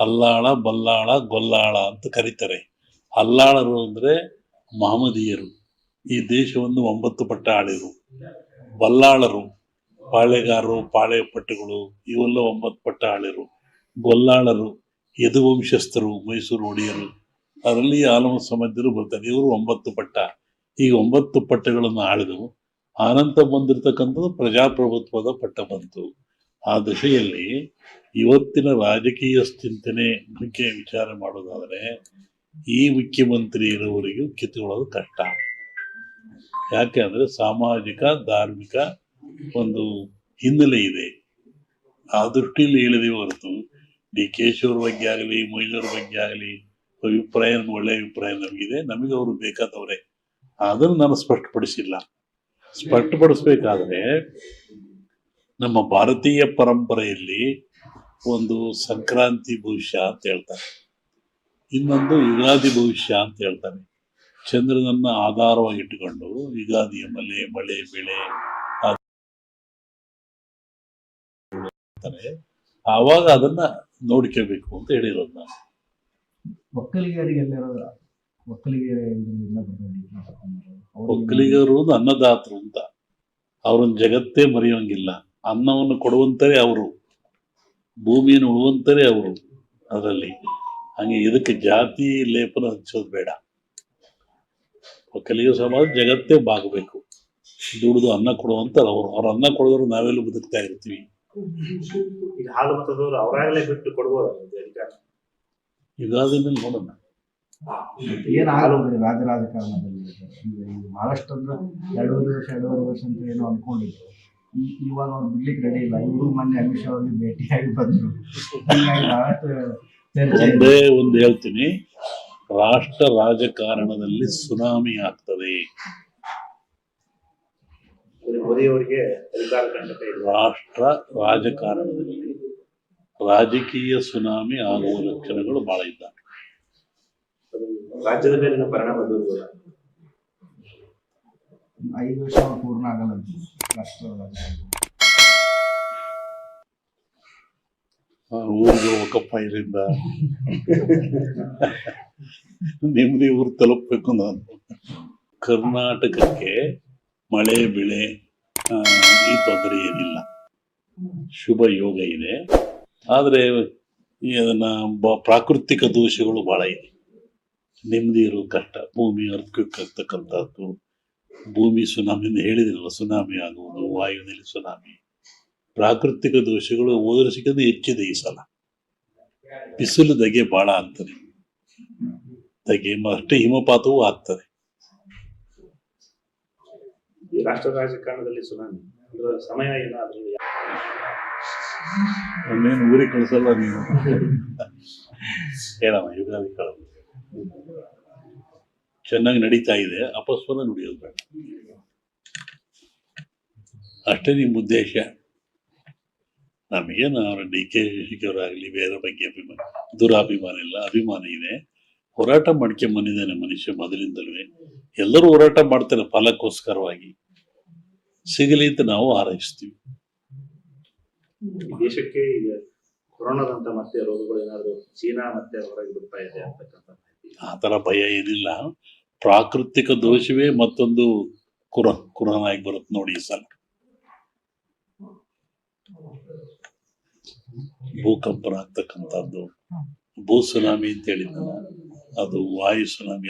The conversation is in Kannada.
ಅಲ್ಲಾಳ ಬಲ್ಲಾಳ ಗೊಲ್ಲಾಳ ಅಂತ ಕರೀತಾರೆ. ಅಲ್ಲಾಳರು ಅಂದ್ರೆ ಮಹಮದೀಯರು, ಈ ದೇಶವನ್ನು ಒಂಬತ್ತು ಪಟ್ಟ ಆಳಿರು. ಬಲ್ಲಾಳರು, ಪಾಳೆಗಾರರು ಪಾಳೆ ಪಟ್ಟುಗಳು ಇವೆಲ್ಲ ಒಂಬತ್ತು ಪಟ್ಟ ಆಳಿರು. ಗೊಲ್ಲಾಳರು, ಯದುವಂಶಸ್ಥರು, ಮೈಸೂರು ಒಡೆಯರು, ಅದರಲ್ಲಿ ಆಲಮ ಸಮಾಜರು ಬರ್ತಾರೆ. ಇವರು ಒಂಬತ್ತು ಪಟ್ಟ. ಈ ಒಂಬತ್ತು ಪಟ್ಟಗಳನ್ನು ಆಳಿದವು. ಆನಂತ ಬಂದಿರತಕ್ಕಂಥದ್ದು ಪ್ರಜಾಪ್ರಭುತ್ವದ ಪಟ್ಟ ಬಂತು. ಆ ದಶೆಯಲ್ಲಿ ಇವತ್ತಿನ ರಾಜಕೀಯ ಚಿಂತನೆ ಬಗ್ಗೆ ವಿಚಾರ ಮಾಡೋದಾದರೆ, ಈ ಮುಖ್ಯಮಂತ್ರಿ ಇರೋವರೆಗೂ ಕಿತ್ತುಕೊಳ್ಳೋದು ಕಷ್ಟ. ಯಾಕೆ ಅಂದ್ರೆ ಸಾಮಾಜಿಕ, ಧಾರ್ಮಿಕ ಒಂದು ಹಿನ್ನೆಲೆ ಇದೆ. ಆ ದೃಷ್ಟಿಯಲ್ಲಿ ಹೇಳಿದೆ ಹೊರತು, ಡಿ ಕೆ ಬಗ್ಗೆ ಆಗಲಿ ಮೊಯ್ಲೂರ್ ಬಗ್ಗೆ ಆಗಲಿ, ಅಭಿಪ್ರಾಯ ಒಳ್ಳೆಯ ಅಭಿಪ್ರಾಯ ನಮಗಿದೆ, ನಮಗೆ ಅವರು ಬೇಕಾದವರೇ. ಅದನ್ನು ನಾನು ಸ್ಪಷ್ಟಪಡಿಸಿಲ್ಲ. ಸ್ಪಷ್ಟಪಡಿಸ್ಬೇಕಾದ್ರೆ, ನಮ್ಮ ಭಾರತೀಯ ಪರಂಪರೆಯಲ್ಲಿ ಒಂದು ಸಂಕ್ರಾಂತಿ ಭವಿಷ್ಯ ಅಂತ ಹೇಳ್ತಾರೆ. ಇನ್ನೊಂದು ಯುಗಾದಿ ಭವಿಷ್ಯ ಅಂತ ಹೇಳ್ತಾರೆ. ಚಂದ್ರನನ್ನ ಆಧಾರವಾಗಿಟ್ಟುಕೊಂಡು ಯುಗಾದಿಯ ಮಳೆ ಮಳೆ ಬೆಳೆ. ಆವಾಗ ಅದನ್ನ ನೋಡ್ಕೋಬೇಕು ಅಂತ ಹೇಳಿರೋದು ನಾನು. ಒಕ್ಕಲಿಗರು ಅನ್ನದಾತರು ಅಂತ. ಅವ್ರನ್ನ ಜಗತ್ತೇ ಮರೆಯೋಂಗಿಲ್ಲ. ಅನ್ನವನ್ನು ಕೊಡುವಂತರೇ ಅವರು. ಭೂಮಿಯನ್ನು ಉಳುವಂತರೇ ಅವರು ಅದರಲ್ಲಿ. ಹಂಗೆ ಇದಕ್ಕೆ ಜಾತಿ ಲೇಪನ ಹಚ್ಚೋದು ಬೇಡ. ಕಲಿಯ ಸಮಾಜ ಜಗತ್ತೇ ಬಾಗಬೇಕು. ದುಡಿದು ಅನ್ನ ಕೊಡುವಂತ ಅವರು. ಅವ್ರ ಅನ್ನ ಕೊಡೋದ್ರು ನಾವೆಲ್ಲ ಬದುಕ್ತಾ ಇರ್ತೀವಿ. ಈಗ ಹಾಲು ಮತದವರು ಅವರಾಗಲೇ ಬಿಟ್ಟು ಕೊಡ್ಬೋದು ಯುಗಾದಿ ಮೇಲೆ ನೋಡೋಣ. ಏನಾಗೋದ್ರಿ ರಾಜ ರಾಜಕಾರಣದಲ್ಲಿ ಅಂದ್ರೆ ಎರಡೂವರೆ ವರ್ಷ ಎರಡೂವರೆ ವರ್ಷ ಅಂತ ಏನೋ ಅನ್ಕೊಂಡಿದ್ರು. ಇವಾಗ ಅವ್ರು ಬಿಡ್ಲಿಕ್ಕೆ ರೆಡಿ ಇಲ್ಲ. ಇವರು ಮೊನ್ನೆ ಅಮಿತ್ ಶಾ ಅವ್ರಿಗೆ ಭೇಟಿಯಾಗಿ ಬಂದ್ರು. ಹೀಗಾಗಿ ಬಹಳಷ್ಟು. ಒಂದೇ ಒಂದು ಹೇಳ್ತೀನಿ. ರಾಷ್ಟ್ರ ರಾಜಕಾರಣದಲ್ಲಿ ಸುನಾಮಿ ಆಗ್ತದೆ. ರಾಷ್ಟ್ರ ರಾಜಕಾರಣದಲ್ಲಿ ರಾಜಕೀಯ ಸುನಾಮಿ ಆಗುವ ಲಕ್ಷಣಗಳು ಬಹಳ ಇದ್ದಾವೆ. ರಾಜ್ಯದ ಮೇಲಿನ ಪರಿಣಾಮ ಐದು ವರ್ಷ ಪೂರ್ಣ ಆಗಲ್ಲ ಊರಿಗೆ ಹೋಗಪ್ಪ ಇದರಿಂದ ನಿಮ್ಮದೇ ಊರು ತಲುಪಬೇಕು ನಾನು. ಕರ್ನಾಟಕಕ್ಕೆ ಮಳೆ, ಬೆಳೆ ಈ ತೊಂದರೆ ಏನಿಲ್ಲ. ಶುಭ ಯೋಗ ಇದೆ. ಆದರೆ ಅದನ್ನ ಪ್ರಾಕೃತಿಕ ದೋಷಗಳು ಬಹಳ ಇದೆ. ನೆಮ್ಮದಿ ಇರೋ ಕಷ್ಟ. ಭೂಮಿ ಅರ್ಥಕ್ವಿಕ್ ಆಗ್ತಕ್ಕಂಥದ್ದು ಭೂಮಿ ಸುನಾಮಿಯಿಂದ ಹೇಳಿದಿರಲ್ಲ ಸುನಾಮಿ ಆಗುವುದು ವಾಯುವಿನಲ್ಲಿ ಸುನಾಮಿ. ಪ್ರಾಕೃತಿಕ ದೋಷಗಳು ಹೋದರೆ ಸಿಕ್ಕದೆ ಹೆಚ್ಚಿದೆ ಈ ಸಲ. ಬಿಸಿಲು ದಗೆ ಬಹಳ ಆಗ್ತದೆ. ಧಗೆ ಅಷ್ಟೇ ಹಿಮಪಾತವೂ ಆಗ್ತದೆ. ರಾಷ್ಟ್ರ ರಾಜಕಾರಣದಲ್ಲಿ ಸುನಾಮಿ. ಅದರ ಸಮಯ ಏನಾದ್ರೂ ಒನ್ನೇನು ಊರಿಗೆ ಕಳಿಸಲ್ಲ ನೀವು ಹೇಳಮ್ಮ ಯುಗಾದಿ ಕಾಲ? ಚೆನ್ನಾಗಿ ನಡೀತಾ ಇದೆ ಅಪಸ್ವರ ನುಡಿಯೋದು ಬೇಡ. ಅಷ್ಟೇ ನಿಮ್ಮ ಉದ್ದೇಶ. ನಮಗೆ ಅವರ ಡಿ ಕೆ ಶಿಕ್ಷಕರಾಗಲಿ ಬೇರೆ ಬಗ್ಗೆ ಅಭಿಮಾನ ದುರಾಭಿಮಾನ ಇಲ್ಲ ಅಭಿಮಾನ ಇದೆ. ಹೋರಾಟ ಮಾಡ್ಕೊಂಬಂದಿದ್ದಾನೆ ಮನುಷ್ಯ ಮೊದಲಿಂದಲೂ. ಎಲ್ಲರೂ ಹೋರಾಟ ಮಾಡ್ತಾರೆ ಫಲಕ್ಕೋಸ್ಕರವಾಗಿ ಸಿಗಲಿ ಅಂತ ನಾವು ಹಾರೈಸ್ತೀವಿ. ಈ ದೇಶಕ್ಕೆ ಈಗ ಕೊರೋನಾದಂತ ಮತ್ತೆ ರೋಗಗಳು ಏನಾದರೂ ಚೀನಾ ಮತ್ತೆ ಹೊರಗೆ ಬಿಡ್ತಾ ಇದೆ ಆ ಥರ ಭಯ ಏನಿಲ್ಲ. ಪ್ರಾಕೃತಿಕ ದೋಷವೇ ಮತ್ತೊಂದು ಕುರ, ಕುರನಾಗಿ ಬರುತ್ತೆ ನೋಡಿ ಸಲ. ಭೂಕಂಪನ ಆಗ್ತಕ್ಕಂಥದ್ದು. ಭೂ ಸುನಾಮಿ ಅಂತ ಹೇಳಿದ್ನಲ್ಲ, ಅದು ವಾಯು ಸುನಾಮಿ